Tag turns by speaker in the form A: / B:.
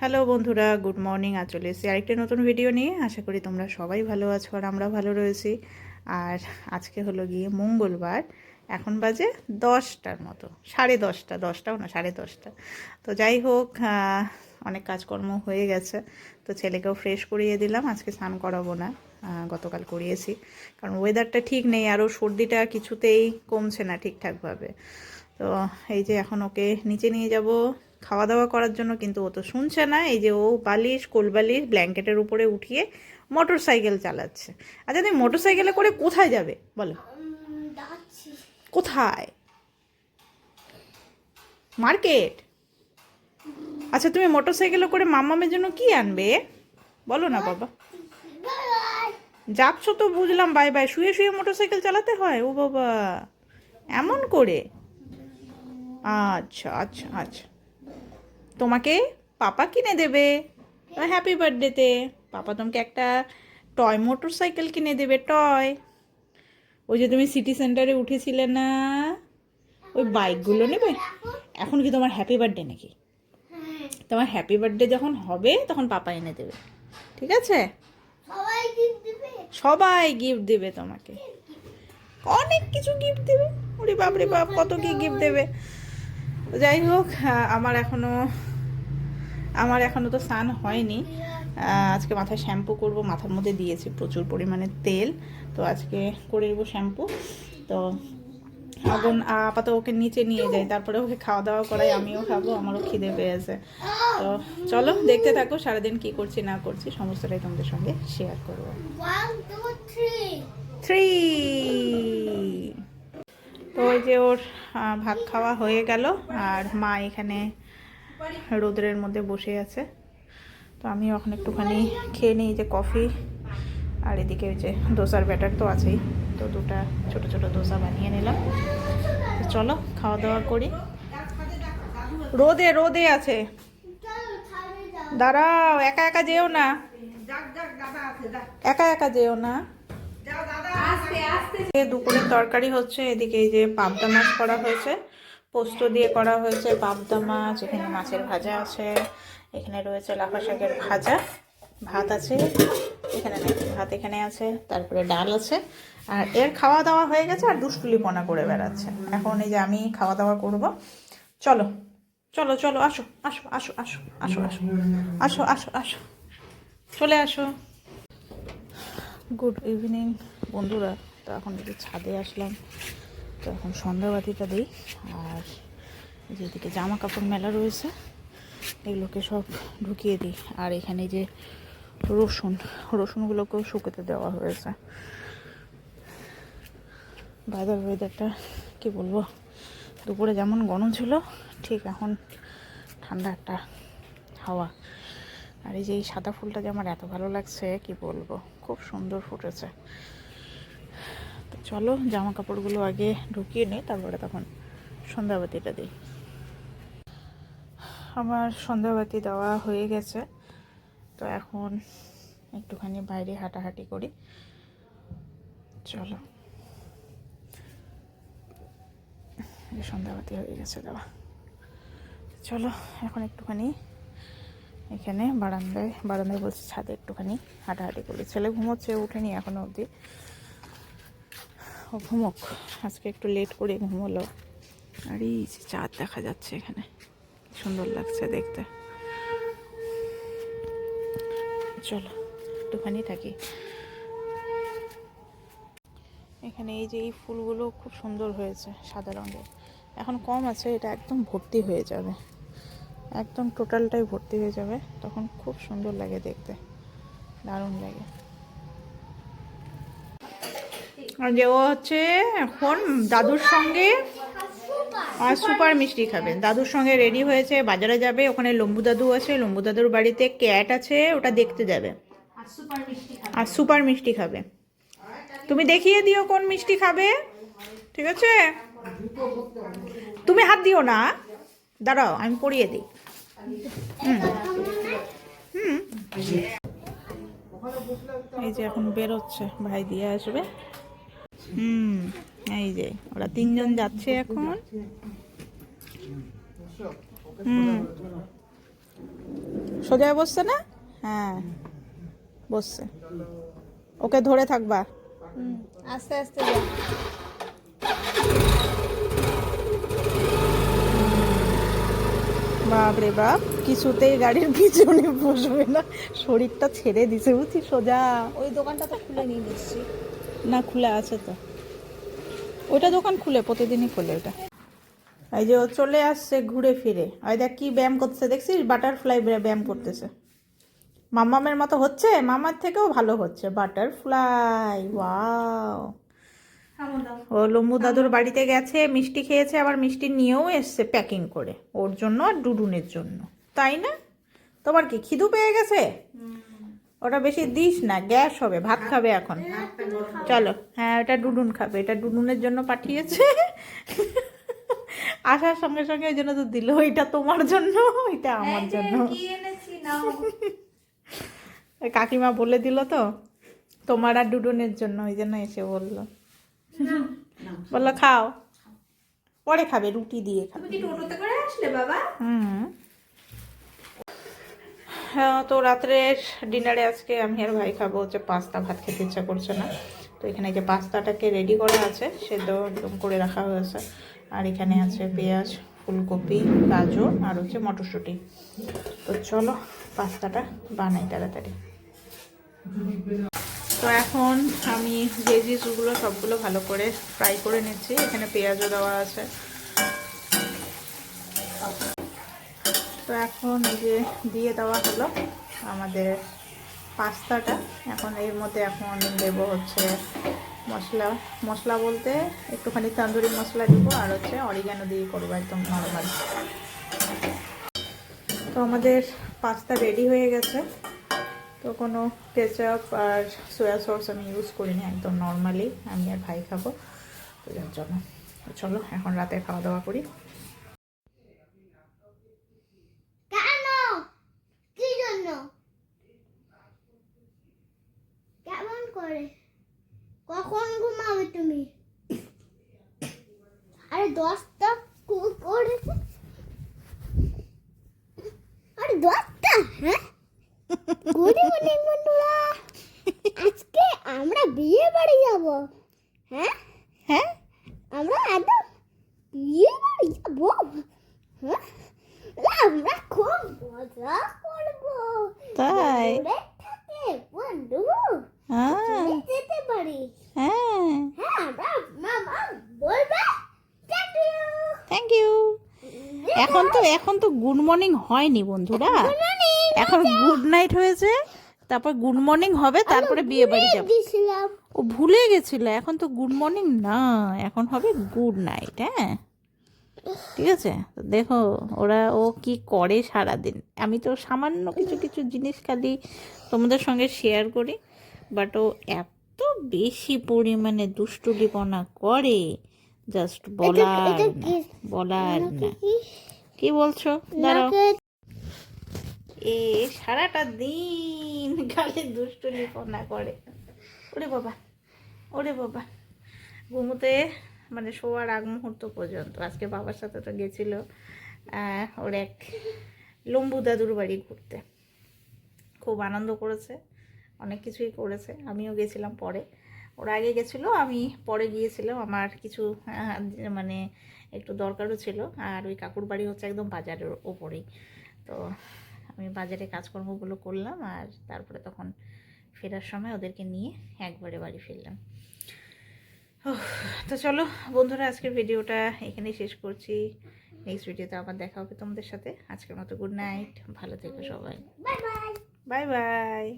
A: Hello বন্ধুরা, good morning. আর চলে এসেছি আরেকটি নতুন ভিডিও নিয়ে। আশা করি তোমরা সবাই ভালো আছো আর আমরা ভালো রয়েছি। আর আজকে হলো গিয়ে মঙ্গলবার, এখন বাজে দশটার মতো, সাড়ে দশটা দশটাও না, সাড়ে দশটা। তো যাই হোক অনেক কাজকর্ম হয়ে গেছে, তো ছেলেকেও ফ্রেশ করিয়ে দিলাম, আজকে স্নান করাবো না গতকাল করিয়েছি, কারণ ওয়েদারটা ঠিক নেই আরও সর্দিটা কিছুতেই কমছে না ঠিকঠাকভাবে। তো এই যে এখন ওকে নিচে নিয়ে যাব খাওয়া দাওয়া করার জন্য কিন্তু ও তো শুনছে না। এই যে ও বালিশ কোলবালিশ ব্ল্যাঙ্কেটের উপরে উঠিয়ে মোটর সাইকেল চালাচ্ছে। আচ্ছা তুমি মোটর সাইকেলে করে কোথায় যাবে? বলো। কোথায়? মার্কেট? আচ্ছা তুমি মোটর সাইকেলে করে মাম্মামের জন্য কি আনবে? বলো না বাবা। যাচ্ছ তো বুঝলাম। Bye bye. শুয়ে শুয়ে মোটর সাইকেল চালাতে হয়? ও বাবা। এমন করে? আচ্ছা আচ্ছা আচ্ছা। তোমাকে পাপা কিনে দেবে। হ্যাপি বার্থডেতে পাপা তোমাকে একটা টয় মোটর সাইকেল কিনে দেবে টয় ওই যে তুমি সিটি সেন্টারে উঠেছিলে না? ওই বাইকগুলো নেবে এখন কি তোমার হ্যাপি বার্থডে নাকি? তোমার হ্যাপি বার্থডে যখন হবে তখন পাপা এনে দেবে। ঠিক আছে?
B: সবাই
A: গিফট দেবে? তোমাকে। অনেক কিছু গিফট দেবে। ওরে বাপ রে বাপ কত কি গিফট দেবে? যাই হোক আমার এখনও আমার এখনও তো স্নান হয়নি। আজকে মাথায় শ্যাম্পু করব মাথার মধ্যে দিয়েছি প্রচুর পরিমাণে তেল। তো আজকে করে নেব শ্যাম্পু। তো আগুন আপাতত ওকে নিচে নিয়ে যাই তারপরে ওকে খাওয়া দাওয়া করাই আমিও খাব আমারও খিদে পেয়েছে। তো চলো দেখতে থাকো সারাদিন কি করছি না করছি সমস্তটাই তোমাদের সঙ্গে শেয়ার করব।
B: থ্রি
A: তো ওই যে ওর ভাত খাওয়া হয়ে গেল, আর মা এখানে রোদ্রের মধ্যে বসে আছে। তো আমি এখন একটুখানি খেয়ে নিই যে কফি, আর এদিকে ওই যে দোসার ব্যাটার তো আছেই। তো দুটা ছোট ছোট দোসা বানিয়ে নিলাম। চলো, খাওয়া দাওয়া করি। রোদে রোদে আছে। দাঁড়াও, একা একা যেও না। একা একা যেও না। দুপুরের তরকারি হচ্ছে এদিকে এই যে পাবদা মাছ করা হয়েছে, পোস্ত দিয়ে করা হয়েছে পাবদা মাছ, এখানে মাছের ভাজা আছে, এখানে রয়েছে লাফা শাকের ভাজা, ভাত আছে, এখানে ভাত এখানে আছে, তারপরে ডাল আছে, আর এর খাওয়া দাওয়া হয়ে গেছে আর দুষ্টুলি পনা করে বেড়াচ্ছে। এখন এই যে আমি খাওয়া দাওয়া করব, চলো চলো চলো, আসো আসো আসো আসো আসো আসো আসো আসো আসো, চলে আসো। গুড ইভিনিং বন্ধুরা, তো এখন একটু ছাদে আসলাম, তো এখন সন্ধ্যাবাতিটা দিই। আর যেদিকে জামা কাপড় মেলা রয়েছে, এগুলোকে সব ঢুকিয়ে দিই। আর এখানে যে রসুন, রসুনগুলোকেও শুকোতে দেওয়া হয়েছে। বাইরের ওয়েদারটা কি বলব, দুপুরে যেমন গরম ছিল, ঠিক এখন ঠান্ডা একটা হাওয়া। আর এই যে এই সাদা ফুলটা যে আমার এত ভালো লাগছে, কি বলব, খুব সুন্দর ফুটেছে। তো চলো জামা কাপড়গুলো আগে ঢুকিয়ে নিই, তারপরে তখন সন্ধ্যাবাতিটা দিই। আমার সন্ধ্যাবাতি দেওয়া হয়ে গেছে, তো এখন একটুখানি বাইরে হাঁটাহাঁটি করি। চলো। সন্ধ্যাবাতি হয়ে গেছে দেওয়া। চলো, এখন একটুখানি এখানে বারান্দায় বারান্দায় বলছি ছাদে একটুখানি হাঁটাহাঁটি করি। ছেলে ঘুমোচ্ছে, উঠেনি এখনও অবধি। ঘুমোক। আজকে একটু লেট করে ঘুমোলো। আর এই যে চাঁদ দেখা যাচ্ছে এখানে। সুন্দর লাগছে দেখতে। চলো, একটুখানি থাকি। এখানে এই যে এই ফুলগুলো খুব সুন্দর হয়েছে সাদা রঙের। এখন কম আছে, এটা একদম ভর্তি হয়ে যাবে। একদম টোটালটাই ভর্তি হয়ে যাবে। তখন খুব সুন্দর লাগে দেখতে। দারুণ লাগে। যে ও হচ্ছে এখন দাদুর সঙ্গে আর সুপার মিষ্টি খাবে দাদুর সঙ্গে রেডি হয়েছে বাজারে যাবে ওখানে লম্বু দাদু আছে লম্বু দাদুর বাড়িতে ক্যাট আছে ওটা দেখতে যাবে। আর সুপার মিষ্টি খাবে। তুমি দেখিয়ে দিও কোন মিষ্টি খাবে ঠিক আছে? তুমি হাত দিও না। দাঁড়াও আমি পরিয়ে দিই। হুম। এই যে এখন বেরোচ্ছে ভাই দিয়ে আসবে। হুম এই যে ওরা তিনজন যাচ্ছে এখন। হুম। সোজা হয়ে বসছে না? হ্যাঁ বসছে। ওকে ধরে থাকবা।
C: আস্তে আস্তে
A: বাপরে বাপ কিছুতেই গাড়ির পিছনে বসবে না। শরীরটা ছেড়ে দিছে বুঝছি সোজা।
C: ওই দোকানটা তো খুলে নিয়ে নিচ্ছি
A: না খোলা আছে তো। ওইটা দোকান খুলে প্রতিদিনই খোলে ওটা এই যে ও চলে আসছে ঘুরে ফিরে। ওই দেখ কি ব্যায়াম করতেছে দেখছিস? বাটারফ্লাই ব্যায়াম করতেছে। মামামের মতো হচ্ছে? মামার থেকেও ভালো হচ্ছে। Butterfly wow. ও লম্বু দাদুর বাড়িতে গেছে মিষ্টি খেয়েছে আবার মিষ্টি নিয়েও এসছে প্যাকিং করে। ওর জন্য আর ডুডুনের জন্য। তাই না? তোমার কি খিদু পেয়ে গেছে? ওটা বেশি দিস না গ্যাস হবে ভাত খাবে এখন। চলো হ্যাঁ এটা ডুডুন খাবে এটা ডুডুনের জন্য পাঠিয়েছে। আসার সঙ্গে সঙ্গে ওই জন্য তো দিল এটা তোমার জন্য এটা আমার জন্য। কাকিমা বলে দিল তো তোমার আর ডুডুনের জন্য ওই জন্য এসে বলল। বলল খাও। পরে খাবে রুটি দিয়ে খাবে।
C: টোটোতে করে আসলে বাবা?
A: হুম। তো রাত্রের ডিনারে আজকে আমি আর ভাই খাব হচ্ছে পাস্তা, ভাত খেতে ইচ্ছা করছে না। তো এখানে যে পাস্তাটাকে রেডি করা আছে, সেদ্ধ একদম করে রাখা হয়েছে। আর এখানে আছে পেঁয়াজ, ফুলকপি, গাজর আর হচ্ছে মটরশুঁটি। তো চলো পাস্তাটা বানাই তাড়াতাড়ি। তো এখন আমি যে জিনিসগুলো সবগুলো ভালো করে ফ্রাই করে নিচ্ছি, এখানে পেঁয়াজও দেওয়া আছে। তো এখন যে দিয়ে দেওয়া হলো আমাদের পাস্তাটা। এখন এর মধ্যে এখন দেবো হচ্ছে মশলা। মশলা বলতে একটুখানি তন্দুরি মশলা দিব আর হচ্ছে অরিগানো দিয়ে করব একদম নর্মাল। তো আমাদের পাস্তা রেডি হয়ে গেছে। তো কোনো কেচাপ আর সোয়া সস আমি ইউজ করিনি, একদম নর্মালি আমি আর ভাই খাব। তো জন্য। চলো, এখন রাতে খাওয়া দাওয়া করি
B: কেন কি জন্য কেমন করে। কখন ঘুমাবে তুমি? আরে দশটা করেছে আরে দশটা হ্যাঁ? গুড মর্নিং বন্ধুরা। আজকে আমরা বিয়ে বাড়ি যাব হ্যাঁ?
A: হ্যাঁ?
B: আমরা একদম বিয়ে বাড়ি যাব হ্যাঁ? আমরা খুব মজা করব।
A: তাই?
B: বন্ধু। যেতে পারি।
A: হ্যাঁ।
B: হ্যাঁ থ্যাংক ইউ
A: এখন তো এখন তো গুড মর্নিং হয়নি বন্ধুরা। এখন গুড নাইট হয়েছে তারপর গুড মর্নিং হবে তারপরে বিয়ে বাড়ি যাব। ও ভুলে গেছিল এখন তো গুড মর্নিং না এখন হবে গুড নাইট হ্যাঁ। ঠিক আছে? দেখো ওরা ও কি করে সারাদিন? আমি তো সামান্য কিছু কিছু জিনিস খালি তোমাদের সঙ্গে শেয়ার করি। বাট ও এত বেশি পরিমাণে দুষ্টুলিপনা করে জাস্ট বলার? বলার না। কি বলছো? দাঁড়াও। এ সারাটা দিন গালে দুষ্টুলিপনা করে। ওরে বাবা ওরে বাবা। ঘুমোতে মানে শোয়ার আগ মুহূর্ত পর্যন্ত। আজকে বাবার সাথে তো গেছিল ওর এক লম্বু দাদুর বাড়ি ঘুরতে। খুব আনন্দ করেছে। অনেক কিছুই করেছে আমিও গেছিলাম পরে। ওরা আগে গেছিল আমি পরে গিয়েছিলাম আমার কিছু মানে একটু দরকারও ছিল। আর ওই কাকুর বাড়ি হচ্ছে একদম বাজারের ওপরেই। তো আমি বাজারে কাজকর্মগুলো করলাম আর তারপরে তখন ফেরার সময় ওদেরকে নিয়ে একবারে বাড়ি ফিরলাম। তো চলো বন্ধুরা আজকের ভিডিওটা এখানেই শেষ করছি। নেক্সট ভিডিওতে আবার দেখা হবে তোমাদের সাথে। আজকের মতো গুড নাইট ভালো থেকো সবাই।
B: Bye bye
A: bye bye.